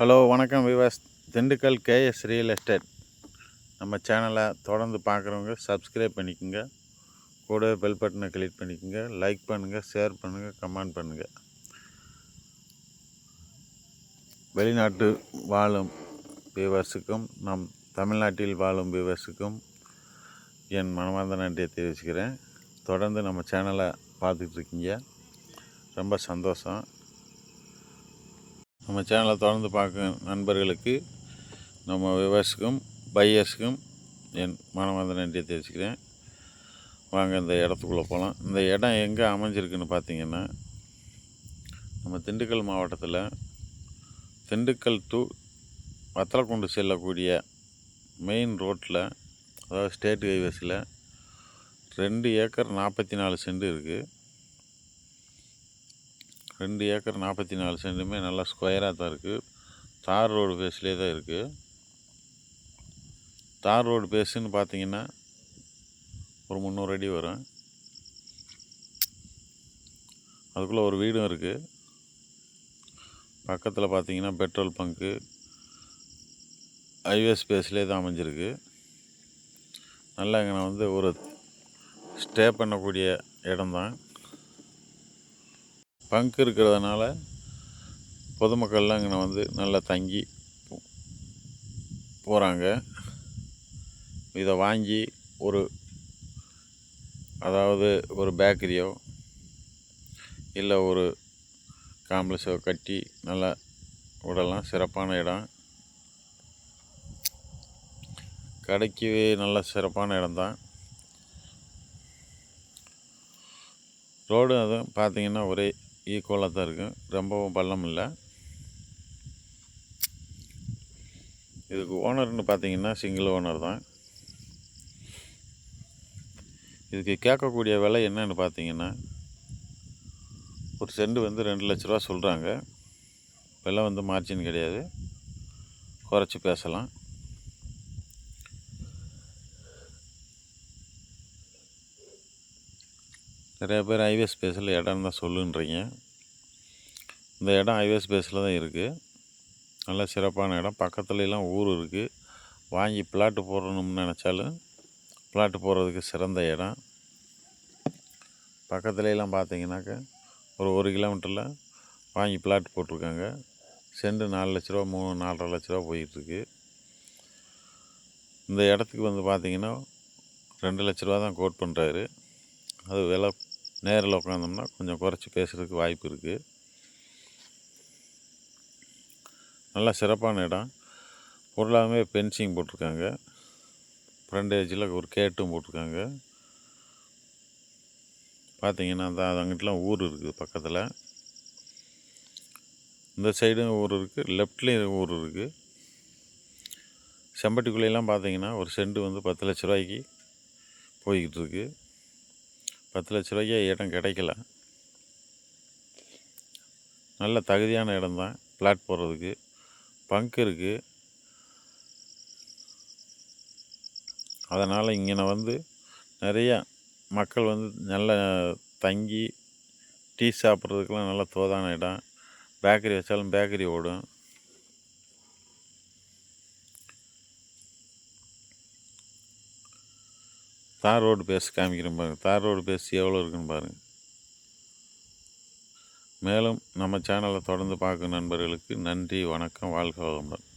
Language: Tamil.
ஹலோ வணக்கம் Vivas Dindigul KS real estate. நம்ம சேனலை தொடர்ந்து பார்க்குறவங்க சப்ஸ்கிரைப் பண்ணிக்கோங்க. கூட பெல் பட்டனை கிளிக் பண்ணிக்கோங்க. லைக் பண்ணுங்கள் ஷேர் பண்ணுங்கள் கமெண்ட் பண்ணுங்கள் வெளிநாட்டு வாழும் வியூவர்ஸுக்கும் நம் தமிழ்நாட்டில் வாழும் வியூவர்ஸுக்கும் என் மனமார்ந்த நன்றியை தெரிவிச்சுக்கிறேன். தொடர்ந்து நம்ம சேனலை பார்த்துட்ருக்கீங்க ரொம்ப சந்தோஷம். நம்ம சேனலை தொடர்ந்து பார்க்க நண்பர்களுக்கு நம்ம விவர்ஸுக்கும் பையர்ஸுக்கும் என் மனமார்ந்த நன்றியை தெரிவிச்சுக்கிறேன். வாங்க இந்த இடத்துக்குள்ளே போகலாம் இந்த இடம் எங்கே அமைஞ்சிருக்குன்னு பார்த்தீங்கன்னா நம்ம திண்டுக்கல் மாவட்டத்தில் திண்டுக்கல் டு வத்தலக்குண்டு செல்லக்கூடிய மெயின் ரோட்டில் அதாவது ஸ்டேட் ஹைவேஸில் ரெண்டு ஏக்கர் நாற்பத்தி நாலு சென்ட் இருக்குது ரெண்டு ஏக்கர் நாற்பத்தி நாலு சென்ட்டுமே நல்லா ஸ்கொயராக தான் இருக்குது தார் ரோடு பேஸ்லேயே தான் இருக்குது தார் ரோடு பேஸுன்னு பார்த்தீங்கன்னா ஒரு முந்நூறு அடி வரும். அதுக்குள்ளே ஒரு வீடும் இருக்குது பக்கத்தில் பார்த்தீங்கன்னா பெட்ரோல் பங்க்கு ஹைவே ஸ்பேஸ்லேயே தான் அமைஞ்சிருக்கு. நல்லா இங்கே வந்து ஒரு ஸ்டே பண்ணக்கூடிய இடம்தான். பங்க் இருக்கிறதுனால பொதுமக்கள்லாம் இங்கே வந்து நல்லா தங்கி போகிறாங்க. இதை வாங்கி ஒரு அதாவது ஒரு பேக்கரியோ இல்லை ஒரு காம்ப்ளெக்ஸோ கட்டி நல்லா விடலாம் சிறப்பான இடம். கடைக்கு நல்ல சிறப்பான இடம்தான். ரோடு அதுவும் பார்த்தீங்கன்னா ஒரே ஈக்குவலாக தான் இருக்கும். ரொம்பவும் பள்ளம் இல்லை. இதுக்கு ஓனர்னு பார்த்தீங்கன்னா சிங்கிள் ஓனர் தான். இதுக்கு கேட்கக்கூடிய விலை என்னன்னு பார்த்தீங்கன்னா ஒரு செண்டு வந்து ரெண்டு லட்ச ரூபா சொல்கிறாங்க விலை வந்து மார்ஜின் கிடையாது. குறைச்சி பேசலாம். நிறைய பேர் ஹைவே ஸ்பேஸில் இடம் தான் சொல்லுன்றீங்க. இந்த இடம் ஹைவே ஸ்பேஸில் தான் இருக்குது நல்ல சிறப்பான இடம். பக்கத்துலலாம் ஊர் இருக்குது வாங்கி பிளாட்டு போடணும்னு நினச்சாலும் பிளாட்டு போடுறதுக்கு சிறந்த இடம். பக்கத்துலலாம் பார்த்தீங்கன்னாக்க ஒரு ஒரு கிலோமீட்டரில் வாங்கி பிளாட் போட்டிருக்காங்க. செண்டு நாலு லட்ச ரூபா மூணு நாலரை லட்ச ரூபா போயிட்டுருக்கு இந்த இடத்துக்கு வந்து பார்த்திங்கன்னா ரெண்டு லட்ச ரூபா தான் கோட் பண்ணுறாரு அது விலை நேரில் உட்காந்தோம்னா கொஞ்சம் குறைச்சி பேசுகிறதுக்கு வாய்ப்பு இருக்குது நல்லா சிறப்பான இடம். பொருளாகவே பென்சிங் போட்டிருக்காங்க. ஃப்ரண்டேஜில் ஒரு கேட்டும் போட்டிருக்காங்க. பார்த்தீங்கன்னா அந்த அங்கிட்டலாம் ஊர் இருக்குது பக்கத்தில். இந்த சைடும் ஊர் இருக்குது லெஃப்ட்லேயும் ஊர் இருக்குது செம்பட்டிக்குள்ளையெல்லாம் பார்த்தீங்கன்னா ஒரு செண்டு வந்து பத்து லட்ச ரூபாய்க்கு போய்கிட்டு இருக்குது பத்து லட்ச ரூபாய்க்கு இடம் கிடைக்கல. நல்ல தகுதியான இடம் தான் பிளாட் போடுறதுக்கு பங்க் இருக்குது அதனால் இங்கே வந்து நிறையா மக்கள் வந்து நல்ல தங்கி டீ சாப்பிட்றதுக்கெலாம் நல்ல தோதான இடம். பேக்கரி வச்சாலும் பேக்கரி ஓடும். தார் ரோடு பேஸ் காமிக்கிறேன் பாருங்கள் தார் ரோடு பேஸ் எவ்வளோ இருக்குன்னு பாருங்கள் மேலும் நம்ம சேனலை தொடர்ந்து பார்க்கும் நண்பர்களுக்கு நன்றி வணக்கம் வாழ்க வளமுடன்.